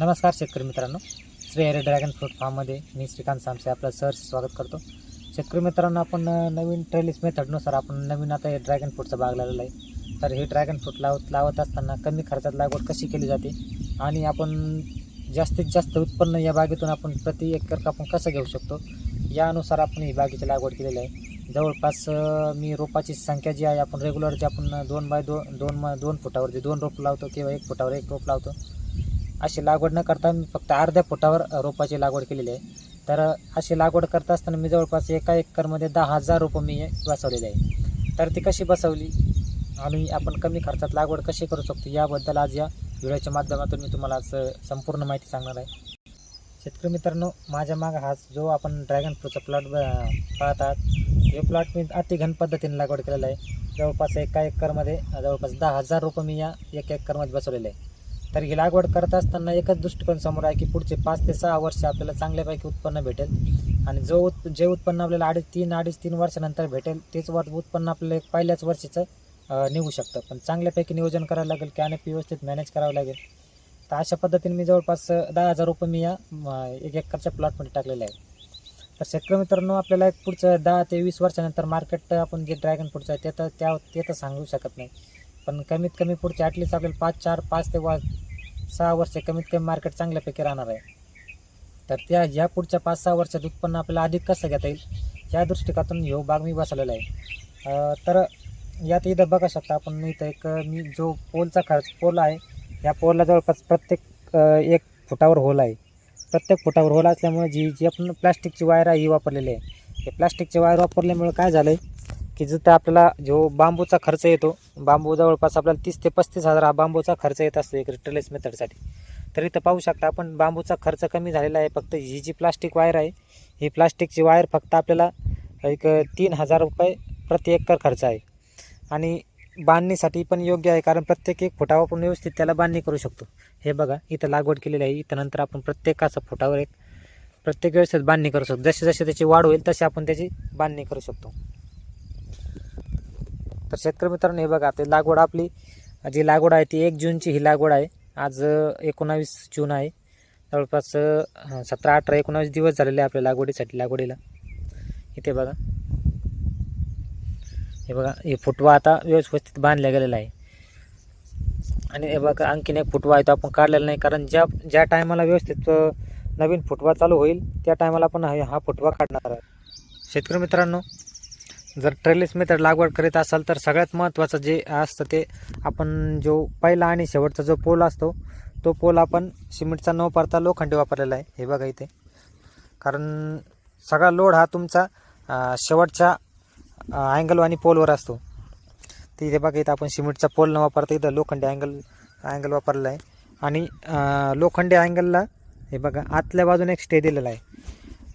नमस्कार शेतकरी मित्रांनो. श्री एरे ड्रॅगन फ्रूट फार्ममध्ये मी श्रीकांत सामसे आपलं सहर्ष स्वागत करतो. शेतकरी मित्रांनो आपण नवीन ट्रेलिस मेथडनुसार आपण नवीन आता हे ड्रॅगन फ्रूटचा बाग लावलेला आहे. तर हे ड्रॅगन फ्रूट लावत लावत असताना कमी खर्चात लागवड कशी केली जाते? आणि आपण जास्तीत जास्त उत्पन्न या बागेतून आपण प्रति एकर आपण कसं घेऊ शकतो? यानुसार आपण ही बागेची लागवड केलेली आहे. जवळपास मी रोपाची संख्या जी आहे आपण रेग्युलर जे आपण दोन बाय दोन दोन दोन फुटावर जे दोन रोप लावतो किंवा एक फुटावर एक रोप लावतो अशी लागवड न करता मी फक्त अर्ध्या फुटावर रोपाची लागवड केलेली आहे. तर अशी लागवड करत असताना मी जवळपास एका एकरमध्ये दहा हजार रोपं मी बसवलेले आहे. तर ती कशी बसवली? आणि आपण कमी खर्चात लागवड कशी करू शकतो? याबद्दल आज या व्हिडिओच्या माध्यमातून मी तुम्हाला आज संपूर्ण माहिती सांगणार आहे. शेतकरी मित्रांनो माझ्या मागं हा जो आपण ड्रॅगन फ्रूटचा प्लॉट पाहत आहात हे प्लॉट मी अति घन पद्धतीने लागवड केलेला आहे. जवळपास एका एकरमध्ये जवळपास दहा हजार रुपये मी या एक एकरमध्ये बसवलेले आहे. तर ही लागवड करत असताना एकच दृष्टिकोन समोर आहे की पुढचे पाच ते सहा वर्ष आपल्याला चांगल्यापैकी उत्पन्न भेटेल. आणि जो उत् जे उत्पन्न आपल्याला अडीच तीन अडीच तीन वर्षानंतर भेटेल तेच वर उत्पन्न आपल्याला एक पहिल्याच वर्षीचं निघू शकतं. पण चांगल्यापैकी नियोजन करावं लागेल की अनेक व्यवस्थित मॅनेज करावं लागेल. तर अशा पद्धतीने मी जवळपास दहा हजार रुपये मी या एक एकरच्या प्लॉटमध्ये टाकलेले आहे तर शेतकरी मित्रांनो आपल्याला एक पुढचं दहा ते वीस वर्षानंतर मार्केट आपण जे ड्रॅगन फ्रूटचं आहे ते तर त्या ते तर सांगू शकत नाही. पण कमीत कमी पुढचे ॲटलीस्ट आपल्याला पाच चार पाच ते वा सहा वर्ष कमीत कमी मार्केट चांगल्यापैकी राहणार आहे. तर त्या या पुढच्या पाच सहा वर्षात उत्पन्न आपल्याला अधिक कसं घेता येईल या दृष्टिकोनातून ह्यो बाग मी बसवलेला आहे. तर यात इथं बघा शकता आपण इथं एक मी जो पोलचा खर्च पोल आहे या पोलला जवळपास प्रत्येक एक फुटावर होल आहे. प्रत्येक फुटावर होल असल्यामुळे जी जी आपण प्लास्टिकची वायर आहे ही वापरलेली आहे. हे प्लास्टिकची वायर वापरल्यामुळे काय झालं आहे की जिथं आपल्याला जो बांबूचा खर्च येतो बांबू जवळपास आपल्याला तीस ते पस्तीस हजार हा बांबूचा खर्च येत असतो एक रिटेलेस मेथडसाठी तर इथं पाहू शकता आपण बांबूचा खर्च कमी झालेला आहे फक्त ही जी प्लास्टिक वायर आहे ही प्लास्टिकची वायर फक्त आपल्याला एक तीन हजार रुपये प्रति एकर खर्च आहे. आणि बांधणीसाठी पण योग्य आहे कारण प्रत्येक एक फुटावर आपण व्यवस्थित त्याला बांधणी करू शकतो. हे बघा इथं लागवड केलेली आहे. इथं नंतर आपण प्रत्येकाचा फुटावर एक प्रत्येक व्यवस्थित बांधणी करू शकतो. जसे जसे त्याची वाढ होईल तसे आपण त्याची बांधणी करू शकतो. तर शेतकरी मित्रांनो हे बघा ते लागवड आपली जी लागवड आहे ती एक जूनची ही लागवड आहे. आज एकोणावीस जून आहे. जवळपास सतरा अठरा एकोणावीस दिवस झालेले आहे आपल्या लागवडीसाठी लागवडीला. इथे बघा. हे बघा हे फुटवा आता व्यवस्थित बांधला गेलेला आहे. आणि हे बघा आणखीन एक फुटवा आहे तो आपण काढलेला नाही कारण ज्या ज्या टायमाला व्यवस्थित नवीन फुटवा चालू होईल त्या टायमाला आपण हा फुटवा काढणार आहे शेतकरी मित्रांनो जर ट्रेलिस मेथड लागवड करीत असाल तर सगळ्यात महत्त्वाचं जे असतं ते आपण जो पहिला आणि शेवटचा जो पोल असतो तो पोल आपण सिमेंटचा न वापरता लोखंडी वापरलेला आहे. हे बघा इथे. कारण सगळा लोड हा तुमचा शेवटच्या अँगल आणि पोलवर असतो. ते इथे बघा इथं आपण सिमेंटचा पोल न वापरता इथं लोखंडी अँगल अँगल वापरलेला आहे. आणि लोखंडी अँगलला हे बघा आतल्या बाजूने एक स्टे दिलेला आहे.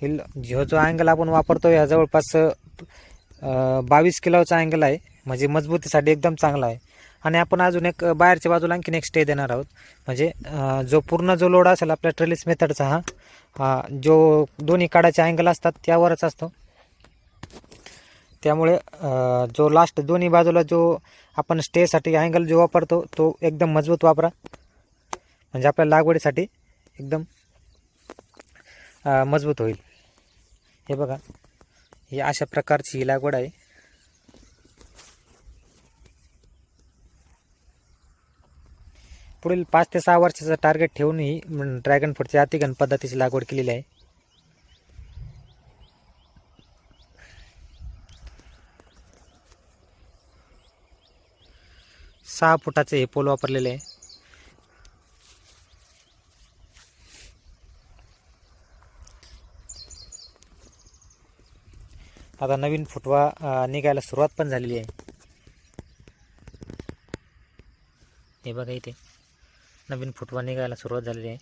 हे ल- जो जो अँगल आपण वापरतो ह्या जवळपास बावीस किलोचा अँगल आहे. म्हणजे मजबूतीसाठी एकदम चांगला आहे. आणि आपण अजून एक बाहेरच्या बाजूला आणखीन एक स्टे देणार आहोत. म्हणजे जो पूर्ण जो लोड असेल आपल्या ट्रेलिस मेथडचा हा हा जो दोन्ही काडाचे अँगल असतात त्यावरच असतो. त्यामुळे जो लास्ट दोन्ही बाजूला जो आपण स्टेसाठी अँगल जो वापरतो तो एकदम मजबूत वापरा. म्हणजे आपल्या लागवडीसाठी एकदम मजबूत होईल. हे बघा. ही अशा प्रकारची ही लागवड आहे. पुढील पाच ते सहा वर्षाचं टार्गेट ठेवून ही ड्रॅगन फ्रूटची अतिघन पद्धतीची लागवड केलेली आहे. सहा फुटाचे हे पोल वापरलेले आहे. आता नवीन फुटवा निघायला सुरुवात पण झालेली आहे. हे बघा इथे. नवीन फुटवा निघायला सुरुवात झालेली आहे.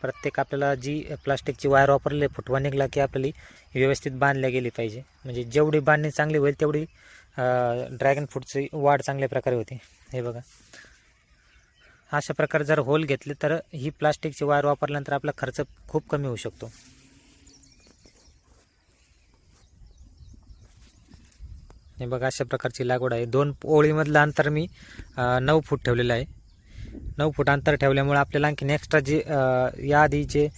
प्रत्येक आपल्याला जी प्लास्टिकची वायर वापरलेली फुटवा निघाला की आपली व्यवस्थित बांधल्या गेली पाहिजे. म्हणजे जेवढी बांधणी चांगली होईल तेवढी ड्रॅगन फ्रूटची वाढ चांगल्या प्रकारे होते. हे बघा. अशा प्रकारे जर होल घेतले तर ही प्लास्टिकची वायर वापरल्यानंतर आपला खर्च खूप कमी होऊ शकतो. हे बघा अशा प्रकारची लागवड आहे. दोन ओळीमधलं अंतर मी नऊ फूट ठेवलेलं आहे. नऊ फूट अंतर ठेवल्यामुळे आपल्याला आणखीन एक्स्ट्रा जे याआधी जे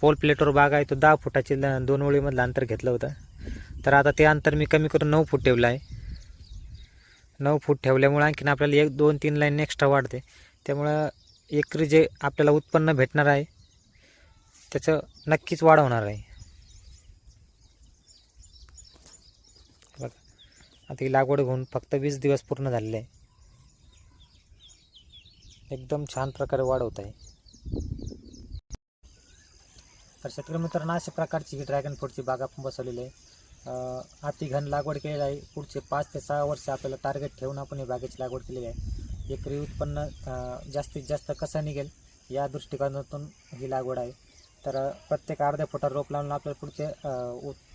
पोल प्लेटवर बाग आहे तो दहा फुटाचे ल- दोन ओळीमधलं अंतर घेतलं होतं. तर आता ते अंतर मी कमी करून नऊ फूट ठेवलं आहे. नऊ फूट ठेवल्यामुळे आणखीन आपल्याला एक दोन तीन लाईन एक्स्ट्रा वाढते. त्यामुळं एकरी जे आपल्याला उत्पन्न भेटणार आहे त्याचं नक्कीच वाढ होणार आहे बघा आता ही लागवड होऊन फक्त वीस दिवस पूर्ण झालेले आहे. एकदम छान प्रकारे वाढवत आहे. तर शेतकरी मित्रांनो अशा प्रकारची ही ड्रॅगन फ्रूटची बाग आपण बसवलेली आहे. अति घन लागवड केलेली आहे. पुढचे पाच ते सहा वर्ष आपल्याला टार्गेट ठेवून आपण ही बागेची लागवड केलेली आहे. एकरी उत्पन्न जास्तीत जास्त कसं निघेल या दृष्टिकोनातून ही लागवड आहे. तर प्रत्येक अर्ध्या फुटा रोप लावून आपल्याला पुढच्या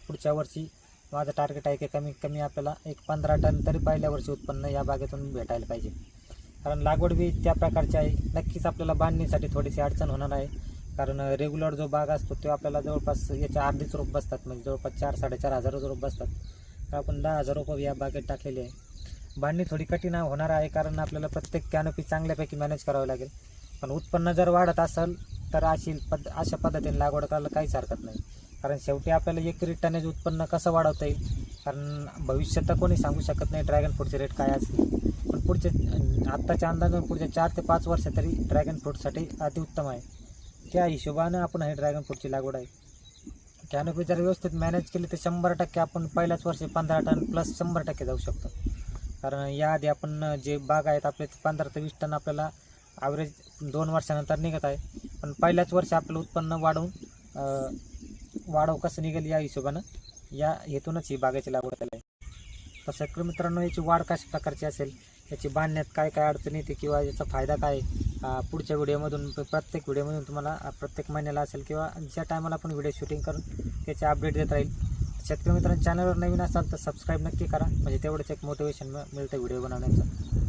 पुढच्या वर्षी माझं टार्गेट आहे की कमीत कमी आपल्याला एक पंधरा टन तरी पहिल्या वर्षी उत्पन्न या बागेतून भेटायला पाहिजे. कारण लागवड बी त्या प्रकारची आहे. नक्कीच आपल्याला बांधणीसाठी थोडीशी अडचण होणार आहे. कारण रेग्युलर जो बाग असतो तो आपल्याला जवळपास याच्या अर्धीच रोप बसतात. म्हणजे जवळपास चार साडेचार हजार रोप बसतात. तर आपण दहा हजार रुपये या बागेत टाकलेली आहे. बांधणी थोडी कठीण होणार आहे. कारण आपल्याला प्रत्येक कॅनोपी चांगल्यापैकी मॅनेज करावं लागेल. पण उत्पन्न जर वाढत असेल तर अशी पद अशा पद्धतीने लागवड करायला काहीच हरकत नाही. कारण शेवटी आपल्याला एकरी टनेज उत्पन्न कसं वाढवता येईल? कारण भविष्यात तर कोणी सांगू शकत नाही ड्रॅगन फ्रूटचे रेट काय असतील. पण पुढचे आत्ताच्या अंदाजाने पुढच्या चार ते पाच वर्ष तरी ड्रॅगन फ्रूटसाठी अतिउत्तम आहे. त्या हिशोबानं आपण हे ड्रॅगन फ्रूटची लागवड आहे. कॅनोपी जर व्यवस्थित मॅनेज केली तर शंभर टक्के आपण पहिल्याच वर्षी पंधरा टन प्लस शंभर टक्के जाऊ शकतो. कारण याआधी आपण जे बाग आहेत आपले ते पंधरा ते वीस टन आपल्याला ॲव्हरेज दोन वर्षानंतर निघत आहे. पण पहिल्याच वर्षी आपलं उत्पन्न वाढवून वाढव कसं निघेल या हिशोबानं या हेतूनच ही बागेची लागवड केली आहे. तर शेतकरी मित्रांनो याची वाढ कशा प्रकारची असेल याची बांधण्यात काय काय अडचण येते किंवा याचा फायदा काय पुढच्या व्हिडिओमधून प्रत्येक व्हिडिओमधून तुम्हाला प्रत्येक महिन्याला असेल किंवा ज्या टायमाला आपण व्हिडिओ शूटिंग करून त्याचे अपडेट देत राहील. शेतकरी मित्रांनो चॅनलवर नवीन असाल तर सबस्क्राईब नक्की करा म्हणजे तेवढंच एक मोटिवेशन मिळतं व्हिडिओ बनवण्याचं.